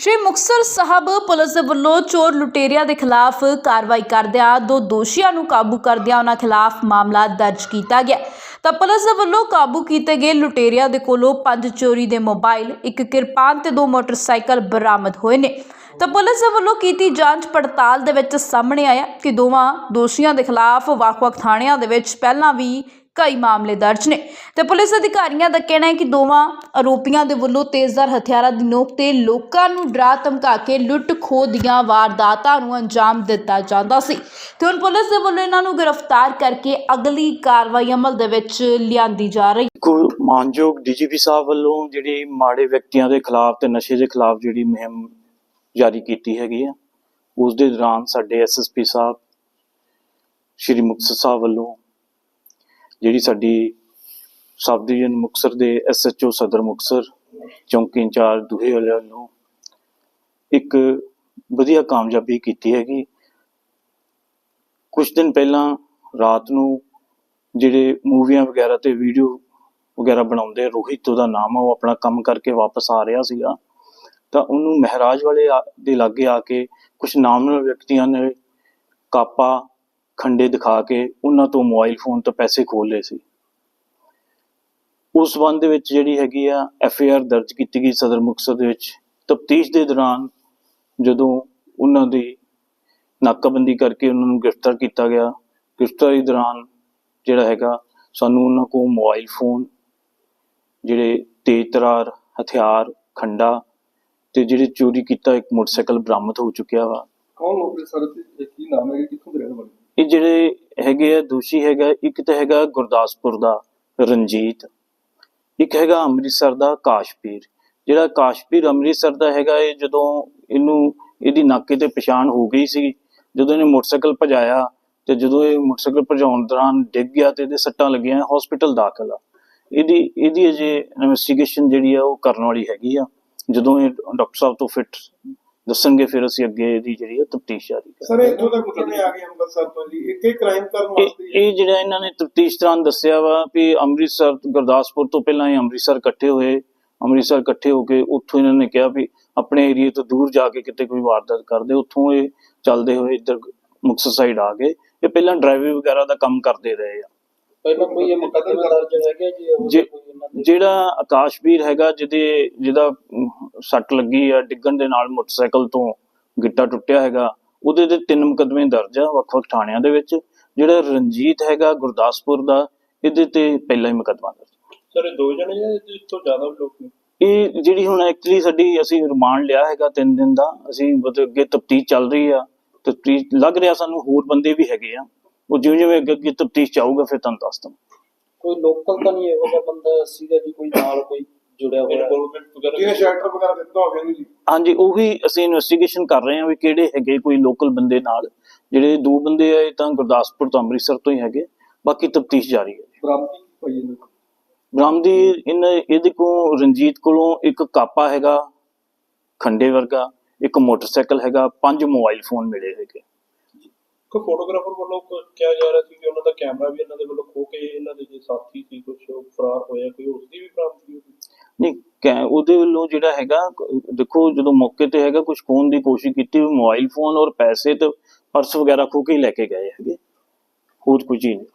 ਸ਼੍ਰੀ Muktsar Sahib police ਦੇ ਵੱਲੋਂ ਚੋਰ ਲੁਟੇਰਿਆਂ ਦੇ ਖਿਲਾਫ ਕਾਰਵਾਈ ਕਰਦਿਆਂ ਦੋ ਦੋਸ਼ੀਆਂ ਨੂੰ ਕਾਬੂ ਕਰਦਿਆਂ ਉਹਨਾਂ ਖਿਲਾਫ ਮਾਮਲਾ ਦਰਜ ਕੀਤਾ ਗਿਆ। ਤਾਂ ਪੁਲਿਸ ਦੇ ਵੱਲੋਂ ਕਾਬੂ ਕੀਤੇ ਗਏ ਲੁਟੇਰਿਆਂ ਦੇ ਕੋਲੋਂ ਪੰਜ ਚੋਰੀ ਦੇ ਮੋਬਾਈਲ, ਇੱਕ ਕਿਰਪਾਨ ਤੇ ਦੋ ਮੋਟਰਸਾਈਕਲ ਬਰਾਮਦ ਹੋਏ ਨੇ। ਤਾਂ ਪੁਲਿਸ ਦੇ ਵੱਲੋਂ ਕੀਤੀ ਜਾਂਚ ਪੜਤਾਲ ਦੇ ਵਿੱਚ ਸਾਹਮਣੇ ਆਇਆ ਕਿ ਦੋਵਾਂ ਦੋਸ਼ੀਆਂ ਦੇ ਖਿਲਾਫ ਵੱਖ-ਵੱਖ ਥਾਣਿਆਂ ਦੇ ਵਿੱਚ ਪਹਿਲਾਂ ਵੀ ਕਈ ਮਾਮਲੇ ਦਰਜ ਨੇ। ਤੇ ਪੁਲਿਸ ਅਧਿਕਾਰੀਆਂ ਦਾ ਕਹਿਣਾ ਹੈ ਕਿ ਦੋਵਾਂ ਆਰੋਪੀਆਂ ਦੇ ਵੱਲੋਂ ਤੇਜ਼ਧਾਰ ਹਥਿਆਰਾਂ ਦੀ ਨੋਕ ਤੇ ਲੋਕਾਂ ਨੂੰ ਡਰਾ ਧਮਕਾ ਕੇ ਲੁੱਟ ਖੋਹ ਦੀਆਂ ਵਾਰਦਾਤਾਂ ਨੂੰ ਅੰਜਾਮ ਦਿੱਤਾ ਜਾਂਦਾ ਸੀ। ਤੇ ਹੁਣ ਪੁਲਿਸ ਦੇ ਵੱਲੋਂ ਇਹਨਾਂ ਨੂੰ ਗ੍ਰਿਫਤਾਰ ਕਰਕੇ ਅਗਲੀ ਕਾਰਵਾਈ ਅਮਲ ਦੇ ਵਿੱਚ ਲਿਆਂਦੀ ਜਾ ਰਹੀ ਕੋ ਮਾਨਯੋਗ ਡੀਜੀਪੀ ਸਾਹਿਬ ਵੱਲੋਂ ਜਿਹੜੀ ਮਾੜੇ ਵਿਅਕਤੀਆਂ ਦੇ ਖਿਲਾਫ ਤੇ ਨਸ਼ੇ ਦੇ ਖਿਲਾਫ ਜਿਹੜੀ ਮੁਹਿੰਮ ਜਾਰੀ ਕੀਤੀ ਹੈਗੀ ਆ, ਉਸ ਦੇ ਦੌਰਾਨ ਸਾਡੇ ਐਸਐਸਪੀ ਸਾਹਿਬ, ਸ਼੍ਰੀ ਮੁਕਤਸਰ ਸਾਹਿਬ ਵੱਲੋਂ ਜਿਹੜੀ ਸਾਡੀ ਸਬ ਡਿਵੀਜ਼ਨ ਮੁਕਤਸਰ ਦੇ ਐਸਐਚਓ ਸਦਰ ਮੁਕਤਸਰ, ਚੌਂਕੀ ਇੰਚਾਰਜ ਦੂਹੇ ਵਾਲਿਆਂ ਨੂੰ ਇੱਕ ਵਧੀਆ ਕਾਮਯਾਬੀ ਕੀਤੀ ਹੈਗੀ। ਕੁਝ ਦਿਨ ਪਹਿਲਾਂ ਰਾਤ ਨੂੰ ਜਿਹੜੇ ਮੂਵੀਆਂ ਵਗੈਰਾ ਤੇ ਵੀਡੀਓ ਵਗੈਰਾ ਬਣਾਉਂਦੇ, ਰੋਹਿਤ ਉਹਦਾ ਨਾਮ ਆ, ਉਹ ਆਪਣਾ ਕੰਮ ਕਰਕੇ ਵਾਪਸ ਆ ਰਿਹਾ ਸੀਗਾ। ਤਾਂ ਉਹਨੂੰ ਮਹਾਰਾਜ ਵਾਲੇ ਦੇ ਲਾਗੇ ਆ ਕੇ ਕੁਝ ਨਾਮਨਰ ਵਿਅਕਤੀਆਂ ਨੇ ਕਾਪਾ ਖੰਡੇ ਦਿਖਾ ਕੇ ਉਹਨਾਂ ਤੋਂ ਮੋਬਾਈਲ ਫੋਨ ਤੋਂ ਪੈਸੇ ਖੋਲ ਲਏ ਸੀ। ਉਸ ਸੰਬੰਧ ਦੇ ਵਿੱਚ ਜਿਹੜੀ ਹੈਗੀ ਆ ਐਫ ਆਈ ਆਰ ਦਰਜ ਕੀਤੀ ਗਈ ਸਦਰ ਮੁਕਤਸਰ ਦੇ ਵਿੱਚ। ਤਫਤੀਸ਼ ਦੇ ਦੌਰਾਨ ਜਦੋਂ ਉਹਨਾਂ ਦੀ ਨਾਕਾਬੰਦੀ ਕਰਕੇ ਉਹਨਾਂ ਨੂੰ ਗ੍ਰਿਫਤਾਰ ਕੀਤਾ ਗਿਆ, ਗ੍ਰਿਫਤਾਰੀ ਦੌਰਾਨ ਜਿਹੜਾ ਹੈਗਾ ਸਾਨੂੰ ਉਹਨਾਂ ਕੋਲ ਮੋਬਾਈਲ ਫੋਨ ਜਿਹੜੇ ਤੇਜ਼ ਤਰਾਰ, ਹਥਿਆਰ, ਖੰਡਾ ਤੇ ਜਿਹੜੇ ਚੋਰੀ ਕੀਤਾ ਇੱਕ ਮੋਟਰਸਾਈਕਲ ਬਰਾਮਦ ਹੋ ਚੁੱਕਿਆ ਵਾ। ਕੌਣ ਲੋਕ ਸਰ ਕੀ ਨਾਮ ਹੈ? ਕਿੱਥੋਂ ਦੇ ਰਹਿਣ ਵਾਲੇ? ਇਹ ਜਿਹੜੇ ਹੈਗੇ ਆ, ਦੋਸ਼ੀ ਹੈਗਾ, ਇੱਕ ਤਾਂ ਹੈਗਾ ਗੁਰਦਾਸਪੁਰ ਦਾ ਰਣਜੀਤ, ਇੱਕ ਹੈਗਾ ਅੰਮ੍ਰਿਤਸਰ ਦਾ ਕਾਸ਼ਪੀਰ। ਜਿਹੜਾ ਕਾਸ਼ਪੀਰ ਅੰਮ੍ਰਿਤਸਰ ਦਾ ਹੈਗਾ, ਇਹ ਜਦੋਂ ਇਹਨੂੰ ਇਹਦੀ ਨਾਕੇ ਤੇ ਪਛਾਣ ਹੋ ਗਈ ਸੀ ਜਦੋਂ ਇਹਨੇ ਮੋਟਰਸਾਈਕਲ ਭਜਾਇਆ ਤੇ ਜਦੋਂ ਇਹ ਮੋਟਰਸਾਈਕਲ ਭਜਾਉਣ ਦੌਰਾਨ ਡਿੱਗ ਗਿਆ ਤੇ ਇਹਦੇ ਸੱਟਾਂ ਲੱਗੀਆਂ ਹਸਪੀਟਲ ਦਾਖਲ ਆ। ਇਹਦੀ ਇਹਦੀ ਅਜੇ ਇਨਵੈਸਟੀਗੇਸ਼ਨ ਜਿਹੜੀ ਆ, ਉਹ ਕਰਨ ਵਾਲੀ ਹੈਗੀ ਆ, ਜਦੋਂ ਇਹ ਡਾਕਟਰ ਸਾਹਿਬ ਤੋਂ ਫਿਟ ਦੱਸਣਗੇ ਫਿਰ ਅਸੀਂ ਅੱਗੇ ਇਹਦੀ ਜਿਹੜੀ ਤਫਤੀਸ਼ ਜਾਰੀ ਕਰਾਂਗੇ। ਸਰ ਇੱਥੋਂ ਤੱਕ ਕਿਵੇਂ ਆ ਗਏ ਅੰਮ੍ਰਿਤਸਰ ਤੋਂ ਜੀ? ਇੱਕ ਹੀ ਕ੍ਰਾਈਮ ਕਰਨ ਵਾਸਤੇ ਇਹ ਜਿਹੜਾ ਇਹਨਾਂ ਨੇ ਤਫਤੀਸ਼ ਦੌਰਾਨ ਦੱਸਿਆ ਵਾ ਵੀ ਅੰਮ੍ਰਿਤਸਰ ਗੁਰਦਾਸਪੁਰ ਤੋਂ ਪਹਿਲਾਂ ਇਹ ਅੰਮ੍ਰਿਤਸਰ ਇਕੱਠੇ ਹੋਏ। ਅੰਮ੍ਰਿਤਸਰ ਇਕੱਠੇ ਹੋ ਕੇ ਉੱਥੋਂ ਇਹਨਾਂ ਨੇ ਕਿਹਾ ਵੀ ਆਪਣੇ ਏਰੀਏ ਤੋਂ ਦੂਰ ਜਾ ਕੇ ਕਿਤੇ ਕੋਈ ਵਾਰਦਾਤ ਕਰਦੇ। ਉੱਥੋਂ ਇਹ ਚੱਲਦੇ ਹੋਏ ਇੱਧਰ ਮੁਕਤਸਰ ਸਾਈਡ ਆ ਗਏ। ਇਹ ਪਹਿਲਾਂ ਡਰਾਈਵਿੰਗ ਵਗੈਰਾ ਦਾ ਕੰਮ ਕਰਦੇ ਰਹੇ ਆ। ਪਹਿਲਾਂ ਕੋਈ ਇਹ ਮੁਕੱਦਮਾ ਦਰਜ ਹੈਗਾ ਜੀ? ਦੇ ਜਿਹੜਾ ਆਕਾਸ਼ਵੀਰ ਹੈਗਾ ਜਿਹਦੇ ਜਿਹਦਾ ਸੱਟ ਲੱਗੀ ਆ ਡਿੱਗਣ ਦੇ ਨਾਲ ਮੋਟਰਸਾਈਕਲ ਤੋਂ ਗਿੱਟਾ ਟੁੱਟਿਆ ਹੈਗਾ। ਉਹਦੇ ਤੇ ਤਿੰਨ ਮੁਕੱਦਮੇ ਦਰਜ ਆ ਵੱਖ-ਵੱਖ ਥਾਣਿਆਂ ਦੇ ਵਿੱਚ। ਜਿਹੜਾ ਰਣਜੀਤ ਹੈਗਾ ਗੁਰਦਾਸਪੁਰ ਦਾ ਇਹਦੇ ਤੇ ਪਹਿਲਾ ਹੀ ਮੁਕੱਦਮਾ ਦਰਜ ਸਰ ਇਹ ਦੋ ਜਣੇ ਜਾਂ ਇਸ ਤੋਂ ਜ਼ਿਆਦਾ ਲੋਕ ਨੇ? ਇਹ ਜਿਹੜੀ ਹੁਣ ਐਕਚੁਅਲੀ ਸਾਡੀ ਅਸੀਂ ਰਿਮਾਂਡ ਲਿਆ ਹੈਗਾ 3 ਦਿਨ ਦਾ ਅਸੀਂ ਮਤਲਬ ਅੱਗੇ ਤਫਤੀਸ਼ ਚੱਲ ਰਹੀ ਆ। ਤਫਤੀਸ਼ ਲੱਗ ਰਿਹਾ ਸਾਨੂੰ ਹੋਰ ਬੰਦੇ ਵੀ ਹੈਗੇ ਆ। ਉਹ ਜਿਵੇਂ ਜਿਵੇਂ ਅੱਗੇ ਅੱਗੇ ਤਫਤੀਸ਼ ਚਾਹੂਗਾ ਫਿਰ ਤੁਹਾਨੂੰ ਦੱਸ ਦਵਾਂ ਕੋਈ ਲੋਕਲ ਤਾਂ ਨਹੀਂ ਇਹੋ ਜਿਹਾ ਬੰਦਾ ਸੀਗਾ ਜੀ ਕੋਈ ਨਾਲ ਕੋਈ? ਜੁੜਿਆ ਹੋਇਆ। ਇਨਵੋਲਵਮੈਂਟ ਵਗੈਰਾ ਸ਼ੈਲਟਰ ਵਗੈਰਾ ਦਿੱਤਾ ਹੋਵੇ ਇਹਨੂੰ ਜੀ? ਹਾਂਜੀ ਉਹ ਵੀ ਅਸੀਂ ਇਨਵੈਸਟੀਗੇਸ਼ਨ ਕਰ ਰਹੇ ਹਾਂ ਵੀ ਕਿਹੜੇ ਹੈਗੇ ਕੋਈ ਲੋਕਲ ਬੰਦੇ ਨਾਲ। ਜਿਹੜੇ ਦੋ ਬੰਦੇ ਆ ਇਹ ਤਾਂ ਗੁਰਦਾਸਪੁਰ ਤੋਂ ਅੰਮ੍ਰਿਤਸਰ ਤੋਂ ਹੀ ਹੈਗੇ। ਬਾਕੀ ਤਫਤੀਸ਼ ਜਾਰੀ ਹੈ। ਬਰਾਮਦੀ ਪਈ ਇਹਨੂੰ ਬਰਾਮਦੀ ਇਹਨਾਂ ਇਹਦੇ ਕੋਲ ਰਣਜੀਤ ਕੋਲੋਂ ਇੱਕ ਕਾਪਾ ਹੈਗਾ ਖੰਡੇ ਵਰਗਾ ਇੱਕ ਮੋਟਰਸਾਈਕਲ ਹੈਗਾ ਪੰਜ ਮੋਬਾਈਲ ਫੋਨ ਮਿਲੇ ਹੈਗੇ। ਕੋਈ ਫੋਟੋਗ੍ਰਾਫਰ ਵੱਲੋਂ ਕਿਹਾ ਜਾ ਰਿਹਾ ਸੀ ਕਿ ਉਹਨਾਂ ਦਾ ਕੈਮਰਾ ਵੀ ਇਹਨਾਂ ਦੇ ਵੱਲੋਂ ਖੋ ਕੇ ਇਹਨਾਂ ਦੇ ਜੇ ਸਾਥੀ ਸੀ ਕੁਝ ਫਰਾਰ ਹੋਇਆ ਕੋਈ ਉਸ ਦੀ ਵੀ ਬਰਾਮਦਗੀ ਹੋਈ? ਨਹੀਂ ਉਹਦੇ ਵੱਲੋਂ ਜਿਹੜਾ ਹੈਗਾ, ਦੇਖੋ ਜਦੋਂ ਮੌਕੇ ਤੇ ਹੈਗਾ ਕੁਝ ਖੋਣ ਦੀ ਕੋਸ਼ਿਸ਼ ਕੀਤੀ ਮੋਬਾਈਲ ਫੋਨ ਔਰ ਪੈਸੇ ਤੇ ਪਰਸ ਵਗੈਰਾ ਖੋ ਕੇ ਲੈ ਕੇ ਗਏ ਹੈਗੇ। ਹੋਰ ਕੁਝ ਹੀ ਨਹੀਂ।